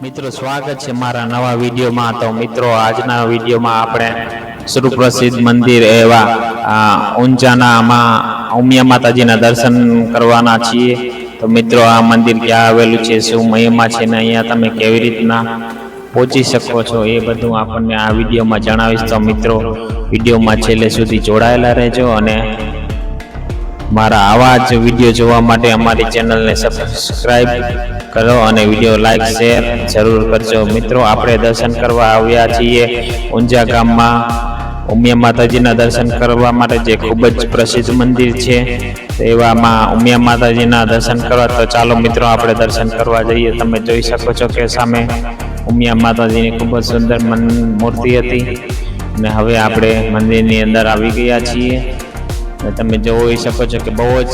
મિત્રો, સ્વાગત છે મારા નવા વિડીયોમાં. તો મિત્રો, આજના વિડીયોમાં આપણે સુપ્રસિદ્ધ મંદિર એવા ઊંચાનામાં ઉમિયા માતાજીના દર્શન કરવાના છીએ. તો મિત્રો, આ મંદિર ક્યાં આવેલું છે, શું મહિમા છે ને અહીંયા તમે કેવી રીતના પહોંચી શકો છો એ બધું આપણને આ વિડીયોમાં જણાવીશ. તો મિત્રો, વિડીયોમાં છેલ્લે સુધી જોડાયેલા રહેજો અને મારા આવા જ વીડિયો જોવા માટે અમારી ચેનલને સબસ્ક્રાઇબ કરો અને વીડિયો લાઈક શેર જરૂર કરજો. મિત્રો, આપણે દર્શન કરવા આવ્યા છીએ ઊંઝા ગામમાં. ઉમિયા માતાજીના દર્શન કરવા માટે જે ખૂબ જ પ્રસિદ્ધ મંદિર છે એવામાં ઉમિયા માતાજીના દર્શન કરવા. તો ચાલો મિત્રો, આપણે દર્શન કરવા જઈએ. તમે જોઈ શકો છો કે સામે ઉમિયા માતાજીની ખૂબ જ સુંદર મૂર્તિ હતી. અને હવે આપણે મંદિરની અંદર આવી ગયા છીએ. તમે જોઈ શકો છો કે બહુ જ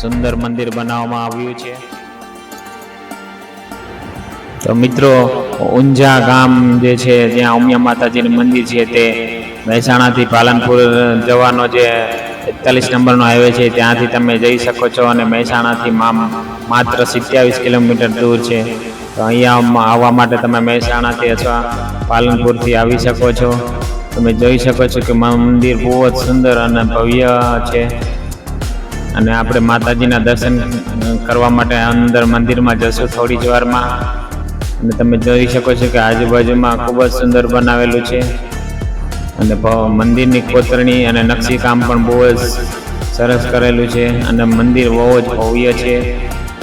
સુંદર મંદિર બનાવવામાં આવ્યું છે. તો મિત્રો, ઊંઝા ગામ જે છે, જ્યાં ઉમિયા માતાજીનું મંદિર છે, તે મહેસાણાથી પાલનપુર જવાનો જે એકતાલીસ નંબરનો હાઈવે છે, ત્યાંથી તમે જઈ શકો છો અને મહેસાણાથી માત્ર સિત્યાવીસ કિલોમીટર દૂર છે. તો અહીંયા આવવા માટે તમે મહેસાણાથી અથવા પાલનપુરથી આવી શકો છો. તમે જોઈ શકો છો કે મંદિર બહુ જ સુંદર અને ભવ્ય છે. અને આપણે માતાજીના દર્શન કરવા માટે અંદર મંદિરમાં જશું થોડી જ વારમાં. અને તમે જોઈ શકો છો કે આજુબાજુમાં ખૂબ જ સુંદર બનાવેલું છે. અને મંદિરની કોતરણી અને નકશીકામ પણ બહુ જ સરસ કરેલું છે. અને મંદિર બહુ જ ભવ્ય છે.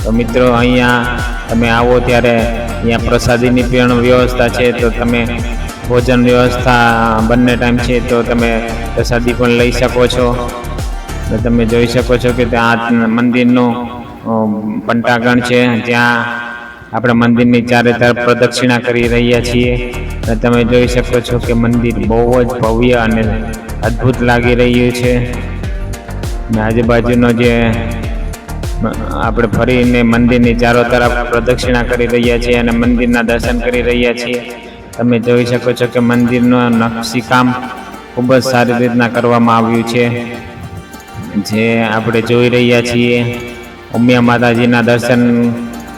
તો મિત્રો અહીંયા તમે આવો ત્યારે અહીંયા પ્રસાદીની પણ વ્યવસ્થા છે. તો તમે ભોજન વ્યવસ્થા બંને ટાઈમ છે, તો તમે પ્રસાદી પણ લઈ શકો છો. તમે જોઈ શકો છો કે ત્યાં મંદિરનું પંટાગણ છે. જ્યાં આપણે મંદિરની ચારે તરફ પ્રદક્ષિણા કરી રહ્યા છીએ. તમે જોઈ શકો છો કે મંદિર બહુ જ ભવ્ય અને અદ્ભુત લાગી રહ્યું છે. અને આજુબાજુનો જે આપણે ફરીને મંદિરની ચારો તરફ પ્રદક્ષિણા કરી રહ્યા છીએ અને મંદિરના દર્શન કરી રહ્યા છીએ. તમે જોઈ શકો છો કે મંદિરનું નકશીકામ ખૂબ જ સારી રીતના કરવામાં આવ્યું છે. જે આપણે જોઈ રહ્યા છીએ, ઉમિયા માતાજીના દર્શન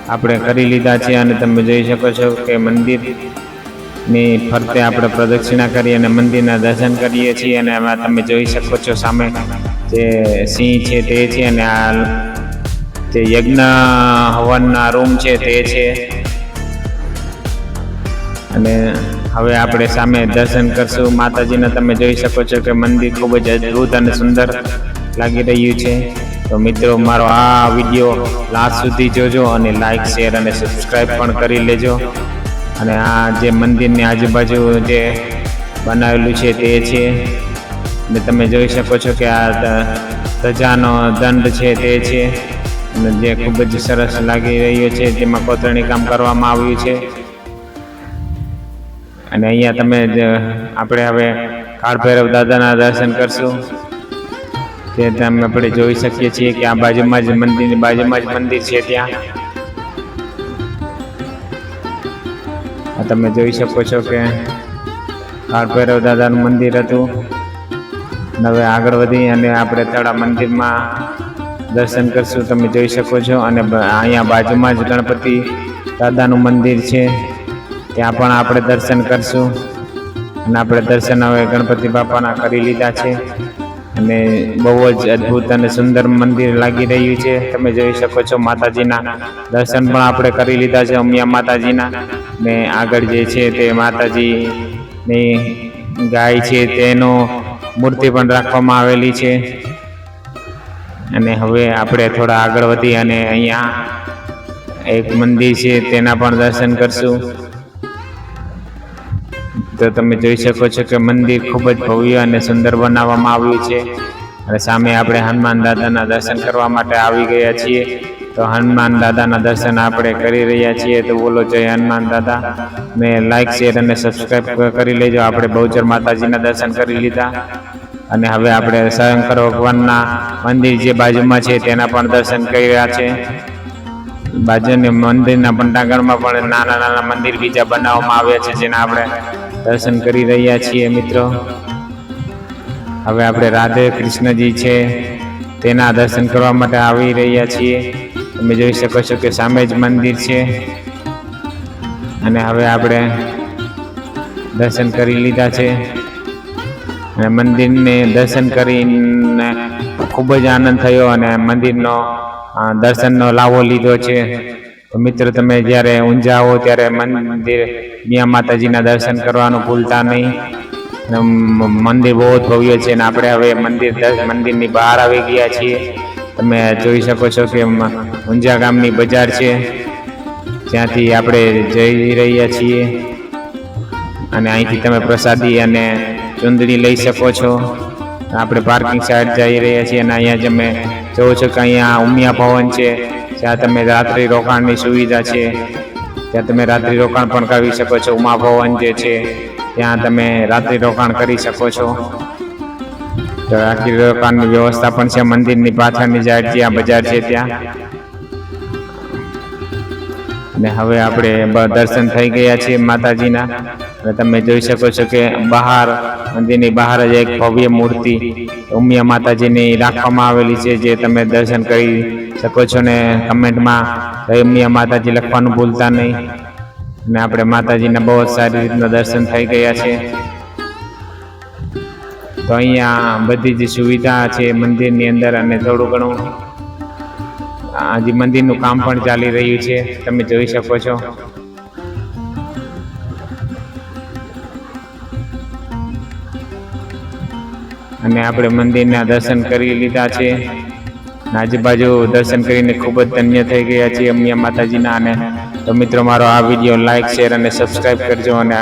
આપણે કરી લીધા છે અને તમે જોઈ શકો છો કે મંદિરની ફરતે આપણે પ્રદક્ષિણા કરી અને મંદિરના દર્શન કરીએ છીએ અને એમાં તમે જોઈ શકો છો સામે જે સિંહ છે તે છે અને આ જે યજ્ઞ હવનના રૂમ છે તે છે. અને હવે આપણે સામે દર્શન કરશું. માતાજીના તમે જોઈ શકો છો કે મંદિર ખૂબ જ અદ્ભુત અને સુંદર લાગી રહ્યું છે. તો મિત્રો, મારો આ વીડિયો લાસ્ટ સુધી જોજો અને લાઈક, શેર અને સબસ્ક્રાઈબ પણ કરી લેજો. અને આ જે મંદિરની આજુબાજુ જે બનાવેલું છે તે છે. અને તમે જોઈ શકો છો કે આ ધજાનો દંડ છે તે છે. અને જે ખૂબ જ સરસ લાગી રહ્યો છે. તેમાં કોતરણી કામ કરવામાં આવ્યું છે. અને અહીંયા તમે આપણે હવે કાળ ભૈરવ દાદાના દર્શન કરશું. તે તમે આપણે જોઈ શકીએ છીએ કે આ બાજુમાં જ મંદિરની બાજુમાં જ મંદિર છે ત્યાં. તમે જોઈ શકો છો કે કાળ ભૈરવ દાદાનું મંદિર હતું. હવે આગળ વધી અને આપણે તળા મંદિરમાં દર્શન કરશું. તમે જોઈ શકો છો અને અહીંયા બાજુમાં જ ગણપતિ દાદાનું મંદિર છે. ત્યાં પણ આપણે દર્શન કરશું. અને આપણે દર્શન હવે ગણપતિ બાપાના કરી લીધા છે. અને બહુ જ અદ્ભુત અને સુંદર મંદિર લાગી રહ્યું છે. તમે જોઈ શકો છો માતાજીના દર્શન પણ આપણે કરી લીધા છે અમિયા માતાજીના. ને આગળ જે છે તે માતાજીની ગાય છે તેનો મૂર્તિ પણ રાખવામાં આવેલી છે. અને હવે આપણે થોડા આગળ વધી અને અહીંયા એક મંદિર છે તેના પણ દર્શન કરશું. તો તમે જોઈ શકો છો કે મંદિર ખૂબ જ ભવ્ય અને સુંદર બનાવવામાં આવ્યું છે. અને સામે આપણે હનુમાન દાદાના દર્શન કરવા માટે આવી ગયા છીએ. તો હનુમાન દાદાના દર્શન આપણે કરી રહ્યા છીએ. તો બોલો જય હનુમાન દાદા. ને લાઈક શેર અને સબસ્ક્રાઈબ કરી લેજો. આપણે બહુચર માતાજીના દર્શન કરી લીધા. અને હવે આપણે શંકર ભગવાનના મંદિર જે બાજુમાં છે તેના પણ દર્શન કરી રહ્યા છે. બાજુને મંદિરના પંડાગણમાં પણ નાના નાના મંદિર બીજા બનાવવામાં આવ્યા છે, જેના આપણે દર્શન કરી રહ્યા છીએ મિત્રો. હવે આપણે રાધે કૃષ્ણજી છે, તેના દર્શન કરવા માટે આવી રહ્યા છીએ. તમે જોઈ શકો છો કે સામે જ મંદિર છે. અને હવે આપણે દર્શન કરી લીધા છે. અને મંદિરને દર્શન કરીને ખૂબ જ આનંદ થયો અને મંદિરનો દર્શનનો લાવો લીધો છે. તો મિત્રો, તમે જ્યારે ઊંઝા આવો ત્યારે મંદિર મિયા માતાજીના દર્શન કરવાનું ભૂલતા નહીં. મંદિર બહુ જ ભવ્ય છે અને આપણે હવે મંદિર મંદિરની બહાર આવી ગયા છીએ. તમે જોઈ શકો છો કે ઊંઝા ગામની બજાર છે. જ્યાંથી આપણે જઈ રહ્યા છીએ. અને અહીંથી તમે પ્રસાદી અને ચુંદડી લઈ શકો છો. આપણે પાર્કિંગ સાઈડ જઈ રહ્યા છીએ અને અહીંયા તમે જોવો છો કે અહીંયા ઉમિયા ભવન છે. જ્યાં તમે રાત્રિ રોકાણની સુવિધા છે. ત્યાં તમે રાત્રિ રોકાણ પણ કરી શકો છો. ઉમા ભવન જે છે, ત્યાં તમે રાત્રિ રોકાણ કરી શકો છો. તો રાત્રિ રોકાણની વ્યવસ્થા પણ છે. મંદિરની પાછળની જાય જ્યાં બજાર છે ત્યાં. અને હવે આપણે દર્શન થઈ ગયા છીએ માતાજીના. અને તમે જોઈ શકો છો કે બહાર, મંદિરની બહાર જ એક ભવ્ય મૂર્તિ ઉમિયા માતાજીની રાખવામાં આવેલી છે, જે તમે દર્શન કરી શકો છો ને કમેન્ટમાં ઉમિયા માતાજી લખવાનું ભૂલતા નહીં. અને આપણે માતાજીના બહુ જ સારી રીતના દર્શન થઈ ગયા છે. તો અહીંયા બધી જ સુવિધા છે મંદિરની અંદર અને થોડું ઘણું. આજે મંદિરનું કામ પણ ચાલી રહ્યું છે, તમે જોઈ શકો છો. અને આપણે મંદિરના દર્શન કરી લીધા છે. આજુબાજુ દર્શન કરીને ખૂબ જ ધન્ય થઈ ગયા છીએ અમિયા માતાજીના અને તો મિત્રો, મારો આ વીડિયો લાઇક શેર અને સબસ્ક્રાઈબ કરજો અને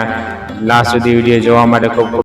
લાસ્ટ સુધી વીડિયો જોવા માટે ખૂબ